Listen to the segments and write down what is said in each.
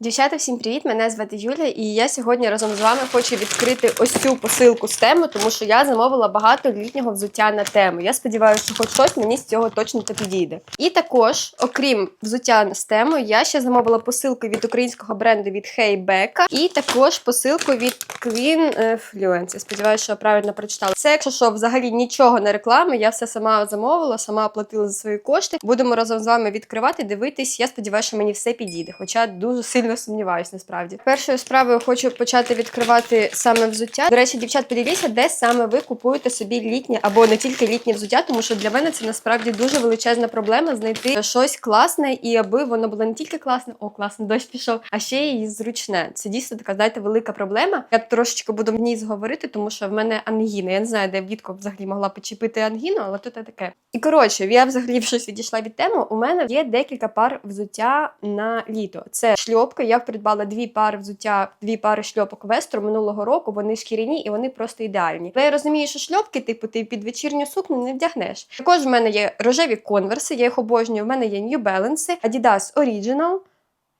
Дівчата, всім привіт! Мене звати Юля, і я сьогодні разом з вами хочу відкрити ось цю посилку з тему, тому що я замовила багато літнього взуття на тему. Я сподіваюся, що хоч щось мені з цього точно та підійде. І також, окрім взуття з тему, я ще замовила посилку від українського бренду від Hey і також посилку від Queen е, Fluence. Я сподіваюся, що я правильно прочитала. Це, якщо що, взагалі нічого не реклами. Я все сама замовила, сама оплатила за свої кошти. Будемо разом з вами відкривати, дивитись. Я сподіваюся, що мені все підійде, хоча дуже сильно сумніваюсь, насправді. Першою справою хочу почати відкривати саме взуття. До речі, дівчат, поділіться, де саме ви купуєте собі літнє або не тільки літнє взуття, тому що для мене це насправді дуже величезна проблема знайти щось класне і аби воно було не тільки класне, о, класно, дощ пішов, а ще й зручне. Це дійсно така, знаєте, велика проблема. Я трошечки буду в ній зговорити, тому що в мене ангіна. Я не знаю, де влітку взагалі могла почепити ангіну, але тут таке. І коротше, я взагалі в щось відійшла від теми. У мене є декілька пар взуття на літо. Це шльопки. Я придбала дві пари взуття, дві пари шльопок Вестру минулого року. Вони шкіряні і вони просто ідеальні. Але я розумію, що шльопки, типу, ти під вечірню сукню не вдягнеш. Також в мене є рожеві конверси, я їх обожнюю. В мене є New Balance, Adidas Original.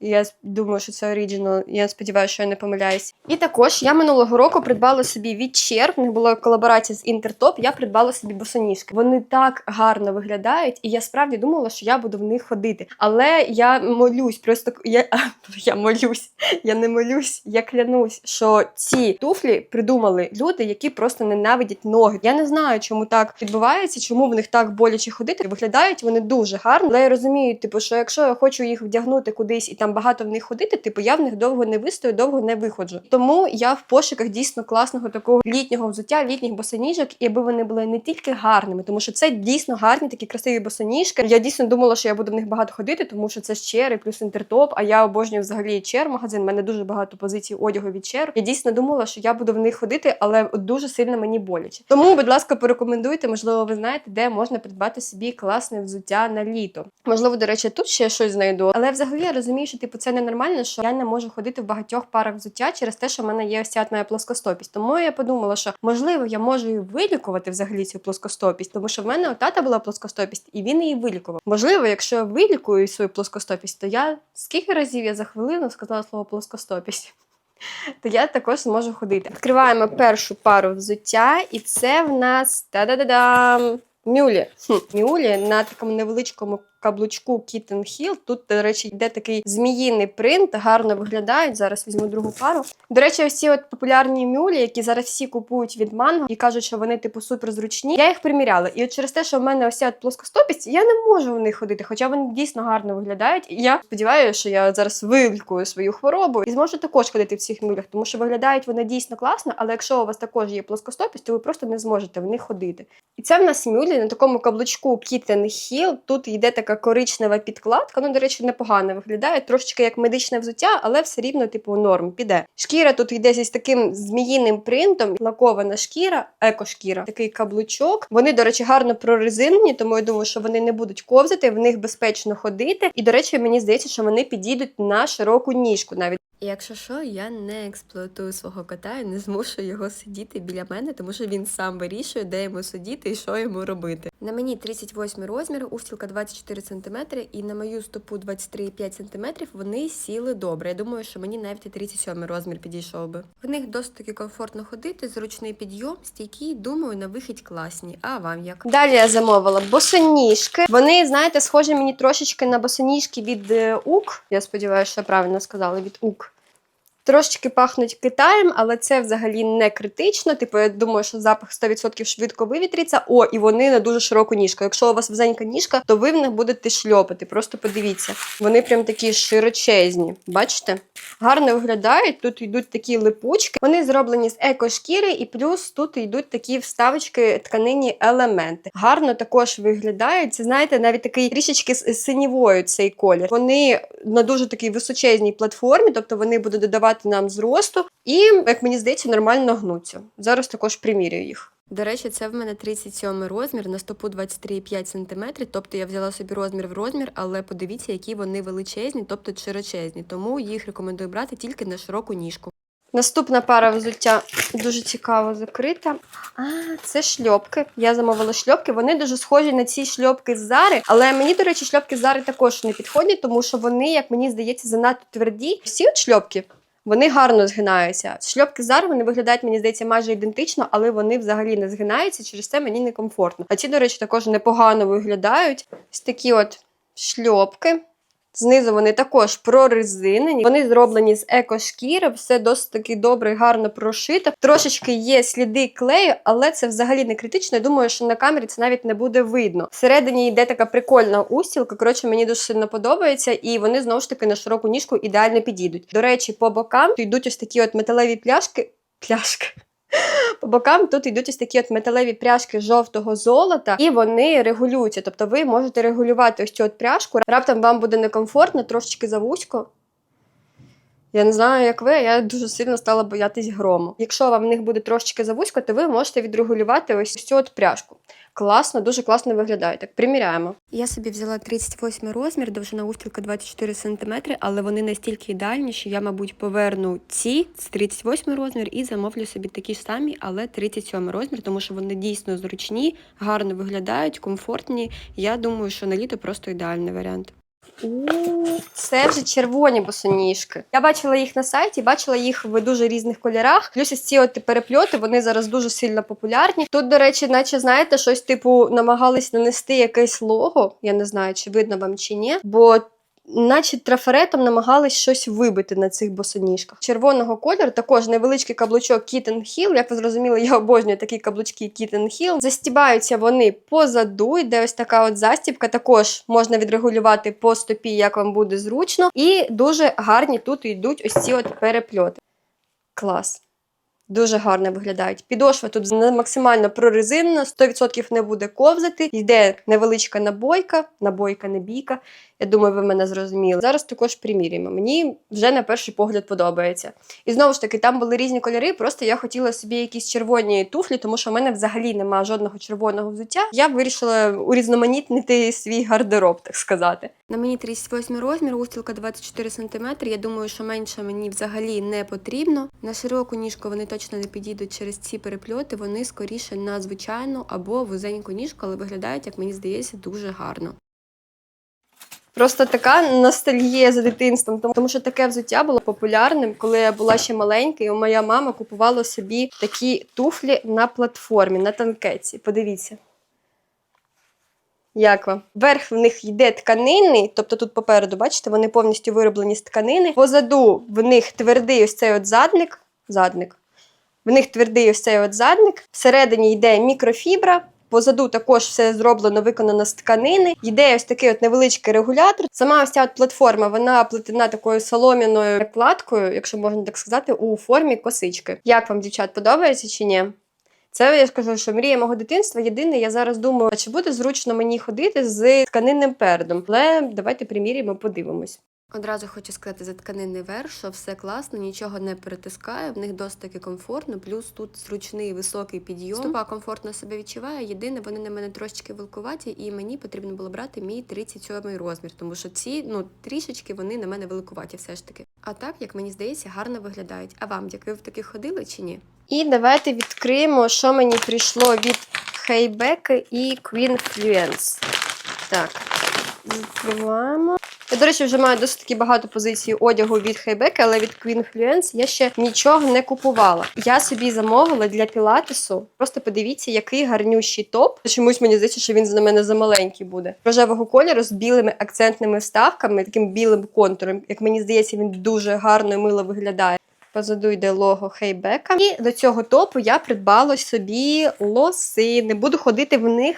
Я думаю, що це оригінал. Я сподіваюся, що я не помиляюсь. І також я минулого року придбала собі від Cher, В них була колаборація з Інтертоп. Я придбала собі босоніжки. Вони так гарно виглядають, і я справді думала, що я буду в них ходити. Але я молюсь, просто я, я молюсь. Я не молюсь, я клянусь, що ці туфлі придумали люди, які просто ненавидять ноги. Я не знаю, чому так відбувається, чому в них так боляче ходити. Виглядають вони дуже гарно, але я розумію, типу, що якщо я хочу їх вдягнути кудись і там багато в них ходити, типу я в них довго не вистою, довго не виходжу. Тому я в пошуках дійсно класного такого літнього взуття, літніх босоніжок, і аби вони були не тільки гарними, тому що це дійсно гарні, такі красиві босоніжки. Я дійсно думала, що я буду в них багато ходити, тому що це і плюс інтертоп. А я обожнюю взагалі Чер магазин. У мене дуже багато позицій одягу від Чер. Я дійсно думала, що я буду в них ходити, але дуже сильно мені боляче. Тому, будь ласка, порекомендуйте, можливо, ви знаєте, де можна придбати собі класне взуття на літо. Можливо, до речі, тут ще щось знайду. Але взагалі я розумію, що типу це ненормально, що я не можу ходити в багатьох парах взуття через те, що в мене є ось ця моя плоскостопість. Тому я подумала, що можливо я можу і вилікувати взагалі цю плоскостопість, тому що в мене тата була плоскостопість, і він її вилікував. Можливо, якщо я вилікую свою плоскостопість, то я скільки разів я за хвилину сказала слово плоскостопість. То я також зможу ходити. Відкриваємо першу пару взуття, і це в нас та-да-да-дам! Мюлі. Хм. Мюлі на такому невеличкому каблучку Kitten Hill. Тут, до речі, йде такий зміїний принт, гарно виглядають. Зараз візьму другу пару. До речі, ось ці от популярні мюлі, які зараз всі купують від манго і кажуть, що вони типу супер зручні. Я їх приміряла. І от через те, що в мене ось ця плоскостопість, я не можу в них ходити, хоча вони дійсно гарно виглядають. І я сподіваюся, що я зараз вилікую свою хворобу і зможу також ходити в цих мюлях, тому що виглядають вони дійсно класно, але якщо у вас також є плоскостопість, то ви просто не зможете в них ходити. І це в нас мюлі на такому каблучку Kitten Hill. Тут йде така коричнева підкладка. Ну, до речі, непогано виглядає. Трошечки як медичне взуття, але все рівно, типу, норм піде. Шкіра тут йде зі таким зміїним принтом, лакована шкіра, екошкіра, такий каблучок. Вони, до речі, гарно прорезинені, тому я думаю, що вони не будуть ковзати, в них безпечно ходити. І, до речі, мені здається, що вони підійдуть на широку ніжку навіть. І якщо що, я не експлуатую свого кота і не змушую його сидіти біля мене, тому що він сам вирішує, де йому сидіти і що йому робити. На мені 38 розмір, устілка 24 см, і на мою стопу 23,5 см вони сіли добре. Я думаю, що мені навіть і 37 розмір підійшов би. В них досить таки комфортно ходити, зручний підйом, стійкі, думаю, на вихідь класні. А вам як? Далі я замовила босоніжки. Вони, знаєте, схожі мені трошечки на босоніжки від е, УК. Я сподіваюся, що я правильно сказала від УК. Трошечки пахнуть Китаєм, але це взагалі не критично. Типу, я думаю, що запах 100% швидко вивітриться. О, і вони на дуже широку ніжку. Якщо у вас вузенька ніжка, то ви в них будете шльопати. Просто подивіться. Вони прям такі широчезні. Бачите? Гарно виглядають. Тут йдуть такі липучки. Вони зроблені з екошкіри, і плюс тут йдуть такі вставочки тканині елементи. Гарно також виглядають. Це знаєте, навіть такий трішечки з синівою цей колір. Вони на дуже такій височезній платформі, тобто вони будуть додавати нам зросту, і, як мені здається, нормально гнуться. Зараз також примірюю їх. До речі, це в мене 37 розмір на стопу 23,5 см. Тобто я взяла собі розмір в розмір, але подивіться, які вони величезні, тобто широчезні. Тому їх рекомендую брати тільки на широку ніжку. Наступна пара взуття дуже цікаво закрита. А, це шльопки. Я замовила шльопки. Вони дуже схожі на ці шльопки з Зари, але мені, до речі, шльопки з Зари також не підходять, тому що вони, як мені здається, занадто тверді. Всі от шльопки. Вони гарно згинаються. Шльопки з вони виглядають, мені здається, майже ідентично, але вони взагалі не згинаються, через це мені некомфортно. А ці, до речі, також непогано виглядають. Ось такі от шльопки. Знизу вони також прорезинені. Вони зроблені з екошкіри, все досить таки добре і гарно прошито. Трошечки є сліди клею, але це взагалі не критично. Я думаю, що на камері це навіть не буде видно. Всередині йде така прикольна устілка. Коротше, мені дуже сильно подобається, і вони знову ж таки на широку ніжку ідеально підійдуть. До речі, по бокам йдуть ось такі от металеві пляшки. Пляшки. По бокам тут йдуть ось такі от металеві пряжки жовтого золота, і вони регулюються. Тобто ви можете регулювати ось цю от пряжку. Раптом вам буде некомфортно, трошечки завузько. Я не знаю, як ви, я дуже сильно стала боятись грому. Якщо вам в них буде трошечки завузько, то ви можете відрегулювати ось цю от пряжку. Класно, дуже класно виглядає. Так, приміряємо. Я собі взяла 38 розмір, довжина устілка 24 см, але вони настільки ідеальні, що я, мабуть, поверну ці з 38 розмір і замовлю собі такі ж самі, але 37 розмір, тому що вони дійсно зручні, гарно виглядають, комфортні. Я думаю, що на літо просто ідеальний варіант. Це вже червоні босоніжки. Я бачила їх на сайті, бачила їх в дуже різних кольорах. Плюс ці от перепльоти, вони зараз дуже сильно популярні. Тут, до речі, наче знаєте, щось типу намагались нанести якесь лого. Я не знаю, чи видно вам чи ні. Бо наче трафаретом намагались щось вибити на цих босоніжках. Червоного кольору також невеличкий каблучок Kitten Hill. Як ви зрозуміли, я обожнюю такі каблучки Kitten Hill. Застібаються вони позаду, йде ось така от застібка. Також можна відрегулювати по стопі, як вам буде зручно. І дуже гарні тут йдуть ось ці от перепльоти. Клас. Дуже гарно виглядають. Підошва тут максимально прорезинена, 100% не буде ковзати. Йде невеличка набойка, набойка, не бійка. Я думаю, ви мене зрозуміли. Зараз також приміряємо. Мені вже на перший погляд подобається. І знову ж таки, там були різні кольори. Просто я хотіла собі якісь червоні туфлі, тому що в мене взагалі немає жодного червоного взуття. Я вирішила урізноманітнити свій гардероб, так сказати. На мені 38 розмір, устілка 24 см. Я думаю, що менше мені взагалі не потрібно. На широку ніжку вони точно не підійдуть через ці перепльоти. Вони скоріше на звичайну або вузеньку ніжку, але виглядають, як мені здається, дуже гарно. Просто така ностальгія за дитинством, тому- що таке взуття було популярним, коли я була ще маленька, і моя мама купувала собі такі туфлі на платформі, на танкеті. Подивіться. Як вам? Верх в них йде тканинний, тобто тут попереду, бачите, вони повністю вироблені з тканини. Позаду в них твердий ось цей от задник. задник. В них твердий ось цей от задник. Всередині йде мікрофібра. Позаду також все зроблено, виконано з тканини. Йде ось такий от невеличкий регулятор. Сама ось ця от платформа вона плетена такою солом'яною платкою, якщо можна так сказати, у формі косички. Як вам, дівчат, подобається чи ні? Це я скажу, що мрія мого дитинства. Єдине, я зараз думаю, чи буде зручно мені ходити з тканинним передом. Але давайте приміряємо, подивимось. Одразу хочу сказати за тканинний верх, що все класно, нічого не перетискає, в них досить таки комфортно, плюс тут зручний високий підйом. Стопа комфортно себе відчуває. Єдине, вони на мене трошечки великуваті, і мені потрібно було брати мій 37 розмір, тому що ці ну трішечки вони на мене великуваті, все ж таки. А так, як мені здається, гарно виглядають. А вам, як ви в таких ходили чи ні? І давайте відкриємо, що мені прийшло від Хейбеки і Queen Fluence. Так, відкриваємо. До речі, вже маю досить таки багато позицій одягу від Хейбеки, але від Queen Fluence я ще нічого не купувала. Я собі замовила для пілатесу. Просто подивіться, який гарнющий топ. Чомусь мені здається, що він на мене замаленький буде. Рожевого кольору з білими акцентними вставками, таким білим контуром. Як мені здається, він дуже гарно і мило виглядає. Позаду йде лого Хейбека. І до цього топу я придбала собі лосини. Буду ходити в них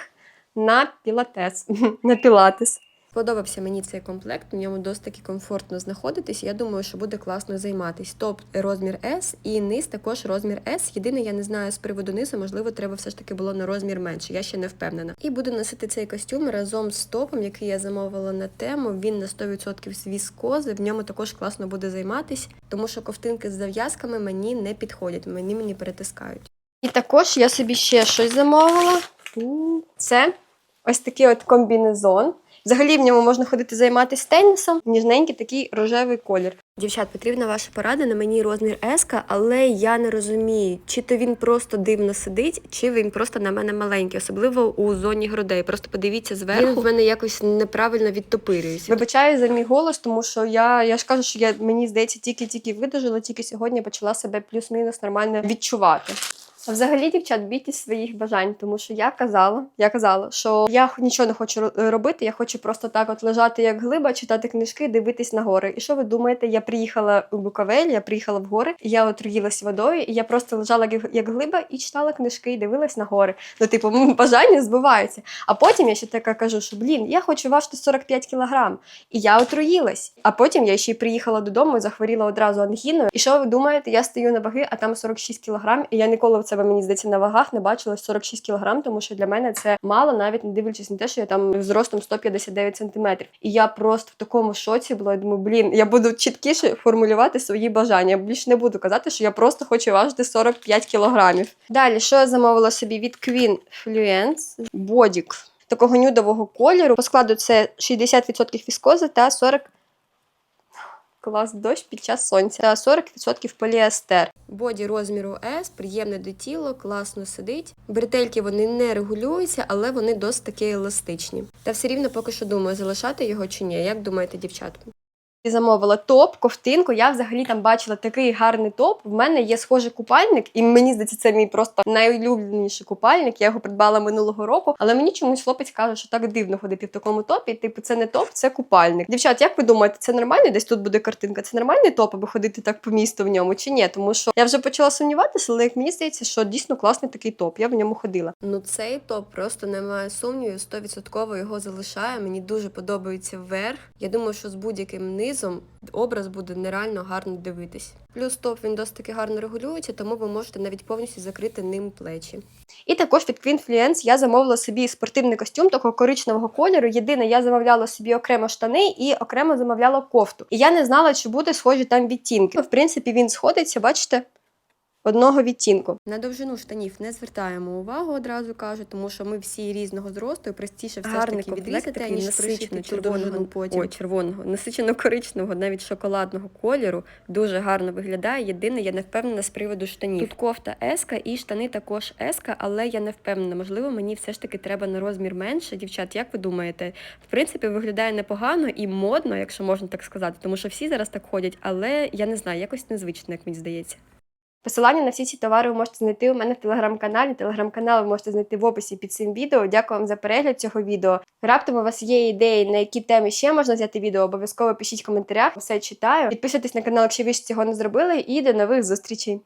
на пілатес. на пілатес. Сподобався мені цей комплект, у ньому досить таки комфортно знаходитись. Я думаю, що буде класно займатись. Топ розмір S і низ також розмір S. Єдине, я не знаю з приводу низу, можливо, треба все ж таки було на розмір менше. Я ще не впевнена. І буду носити цей костюм разом з топом, який я замовила на тему. Він на 100% з віскози. В ньому також класно буде займатись, тому що ковтинки з зав'язками мені не підходять, мені мені перетискають. І також я собі ще щось замовила. Це ось такий от комбінезон. Взагалі в ньому можна ходити займатися тенісом, ніжненький такий рожевий колір. Дівчат, потрібна ваша порада на мені розмір S, але я не розумію, чи то він просто дивно сидить, чи він просто на мене маленький, особливо у зоні грудей. Просто подивіться зверху. Він в мене якось неправильно відтопирюється. Вибачаю за мій голос, тому що я, я ж кажу, що я мені здається, тільки-тільки видужила, тільки сьогодні почала себе плюс-мінус нормально відчувати. А Взагалі, дівчат, бійтесь своїх бажань, тому що я казала, я казала, що я нічого не хочу робити. Я хочу просто так от лежати як глиба, читати книжки, дивитись на гори. І що ви думаєте? Я приїхала у Буковель, я приїхала в гори, я отруїлась водою, і я просто лежала як глиба і читала книжки, і дивилась на гори. Ну, типу, бажання збуваються. А потім я ще така кажу, що блін, я хочу важити 45 кілограм. І я отруїлась. А потім я ще й приїхала додому і захворіла одразу ангіною. І що ви думаєте? Я стою на ваги, а там 46 кілограм. І я ніколи в себе, мені здається, на вагах не бачила 46 кілограм, тому що для мене це мало, навіть не дивлячись на те, що я там зростом 159 сантиметрів. І я просто в такому шоці була. Я думаю, блін, я буду чіткіше формулювати свої бажання. Я більше не буду казати, що я просто хочу важити 45 кілограмів. Далі, що я замовила собі від Queen Fluence? Бодік такого нюдового кольору. По складу це 60% віскози та 40 Клас дощ під час сонця. Та 40% поліестер. Боді розміру S, приємне до тіла, класно сидить. Бретельки вони не регулюються, але вони досить таки еластичні. Та все рівно поки що думаю, залишати його чи ні. Як думаєте, дівчатка? І замовила топ, ковтинку. Я взагалі там бачила такий гарний топ. В мене є схожий купальник, і мені здається, це мій просто найулюбленіший купальник. Я його придбала минулого року, але мені чомусь хлопець каже, що так дивно ходити в такому топі. Типу, це не топ, це купальник. Дівчат, як ви думаєте, це нормально? Десь тут буде картинка? Це нормальний топ, аби ходити так по місту в ньому чи ні? Тому що я вже почала сумніватися, але як мені здається, що дійсно класний такий топ. Я в ньому ходила. Ну цей топ просто немає сумнівів, 100% його залишає. Мені дуже подобається верх. Я думаю, що з будь-яким низом образ буде нереально гарно дивитись. Плюс топ він досить таки гарно регулюється, тому ви можете навіть повністю закрити ним плечі. І також від Queen я замовила собі спортивний костюм такого коричневого кольору. Єдине, я замовляла собі окремо штани і окремо замовляла кофту. І я не знала, чи буде схожі там відтінки. В принципі, він сходиться, бачите. Одного відтінку на довжину штанів не звертаємо увагу, одразу кажу, тому що ми всі різного зросту і простіше все Гарний ж таки відрізати, ніж пришити червоного, потім. Ой, червоного, насичено коричневого, навіть шоколадного кольору. Дуже гарно виглядає. Єдине, я не впевнена з приводу штанів. Тут кофта еска і штани також еска, але я не впевнена. Можливо, мені все ж таки треба на розмір менше. Дівчат, як ви думаєте? В принципі, виглядає непогано і модно, якщо можна так сказати, тому що всі зараз так ходять, але я не знаю, якось незвично, як мені здається. Посилання на всі ці товари ви можете знайти у мене в телеграм-каналі. Телеграм-канал ви можете знайти в описі під цим відео. Дякую вам за перегляд цього відео. Раптом у вас є ідеї, на які теми ще можна взяти відео, обов'язково пишіть в коментарях. Все читаю. Підписуйтесь на канал, якщо ви ще цього не зробили, і до нових зустрічей.